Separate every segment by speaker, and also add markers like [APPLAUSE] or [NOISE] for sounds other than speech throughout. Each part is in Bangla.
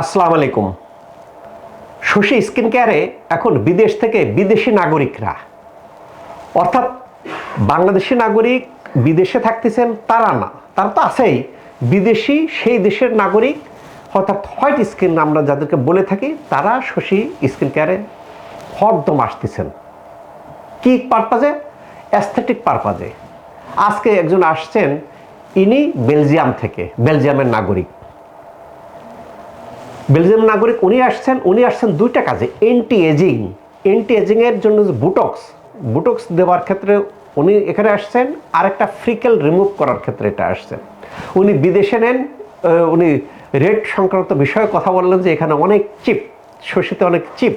Speaker 1: আসসালামু আলাইকুম। শশী স্কিন কেয়ারে এখন বিদেশ থেকে বিদেশি নাগরিকরা, অর্থাৎ বাংলাদেশি নাগরিক বিদেশে থাকতেছেন তারা না, তারা তো আছেই। বিদেশি সেই দেশের নাগরিক, অর্থাৎ হোয়াইট স্কিন আমরা যাদেরকে বলে থাকি, তারা শশী স্কিন কেয়ারে হরদম আসতেছেন। কি পারপাজে অ্যাস্থেটিক পারপাজে আজকে একজন আসছেন, ইনি বেলজিয়াম থেকে, বেলজিয়ামের নাগরিক। বেলজিয়াম নাগরিক, উনি আসছেন উনি আসছেন দুইটা কাজে এন্টি এজিং এন্টি এজিংয়ের জন্য যে বুটক্স বুটক্স দেওয়ার ক্ষেত্রে উনি এখানে আসছেন আর একটা ফ্রিকেল রিমুভ করার ক্ষেত্রে এটা আসছেন। উনি বিদেশে নেন উনি রেট সংক্রান্ত বিষয়ে কথা বললেন যে এখানে অনেক চিপ শশীতে অনেক চিপ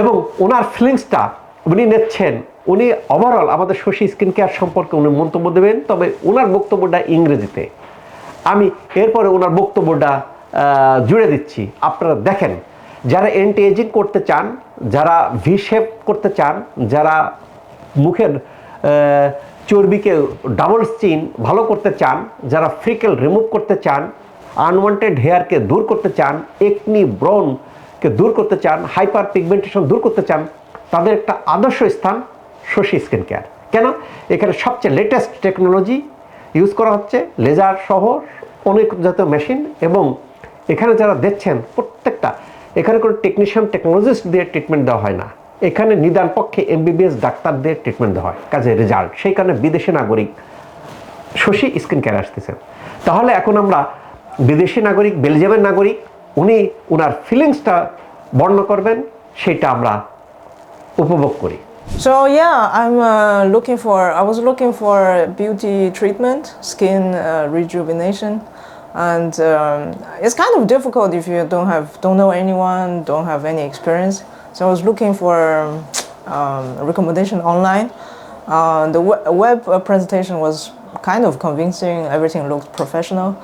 Speaker 1: এবং ওনার ফিলিংসটা উনি নিচ্ছেন, উনি ওভারঅল আমাদের শশী স্কিন কেয়ার সম্পর্কে উনি মন্তব্য দেবেন, তবে ওনার বক্তব্যটা ইংরেজিতে। আমি এরপরে ওনার বক্তব্যটা জুড়ে দিচ্ছি। আপনারা দেখেন, যারা অ্যান্টি এজিং করতে চান, যারা ভি শেপ করতে চান, যারা মুখের চর্বিকে ডাবল স্চিন ভালো করতে চান, যারা ফ্রিকেল রিমুভ করতে চান আনওয়ান্টেড হেয়ারকে দূর করতে চান একনি ব্রনকে দূর করতে চান হাইপার পিগমেন্টেশন দূর করতে চান, তাদের একটা আদর্শ স্থান শশী স্কিন কেয়ার কেন? এখানে সবচেয়ে লেটেস্ট টেকনোলজি ইউজ করা হচ্ছে লেজার সহ অনেক জাতীয় মেশিন এবং এখানে যারা দেখছেন প্রত্যেকটা এখানে কোনো টেকনিশিয়ান টেকনোলজিস্ট দিয়ে ট্রিটমেন্ট দেওয়া হয় না। এখানে নিদান পক্ষে এমবিবিএস ডাক্তার দিয়ে ট্রিটমেন্ট দেওয়া হয় কাজে রেজাল্ট সেই কারণে বিদেশি নাগরিক শশী স্কিন কেয়ার আসতেছেন। তাহলে এখন আমরা বিদেশি নাগরিক বেলজিয়ামের নাগরিক উনি ওনার ফিলিংসটা বর্ণনা করবেন সেটা আমরা উপভোগ করি।
Speaker 2: So yeah, I'm uh, looking for. I was looking for beauty treatment, skin uh, rejuvenation, and um, it's kind of difficult if you don't have, don't know anyone, don't have any experience. So I was looking for um, recommendation online. Uh, the web presentation was kind of convincing. Everything looked professional,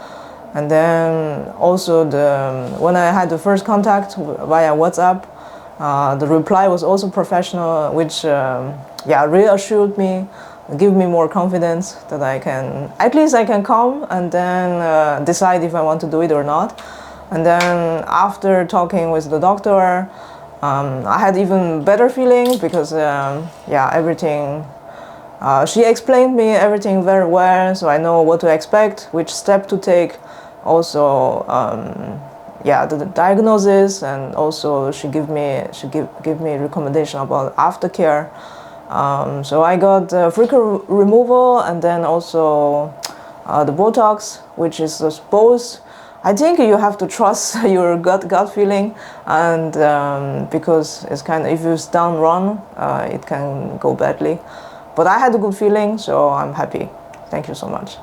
Speaker 2: and then also the when I had the first contact via WhatsApp. Uh, the reply was also professional, which um, yeah reassured me, give me more confidence that I can at least I can come and then uh, decide if I want to do it or not. And then after talking with the doctor, um, I had even better feeling because um, yeah everything. Uh, she explained me everything very well, so I know what to expect, which step to take. Also, um, yeah the, the diagnosis and also she give me she give give me recommendation about aftercare um, so i got uh, freckle re- removal and then also uh, the botox which is supposed i think you have to trust [LAUGHS] your gut gut feeling and um, because it's kind of if it's done wrong uh, it can go badly. But i had a good feeling so i'm happy. Thank you so much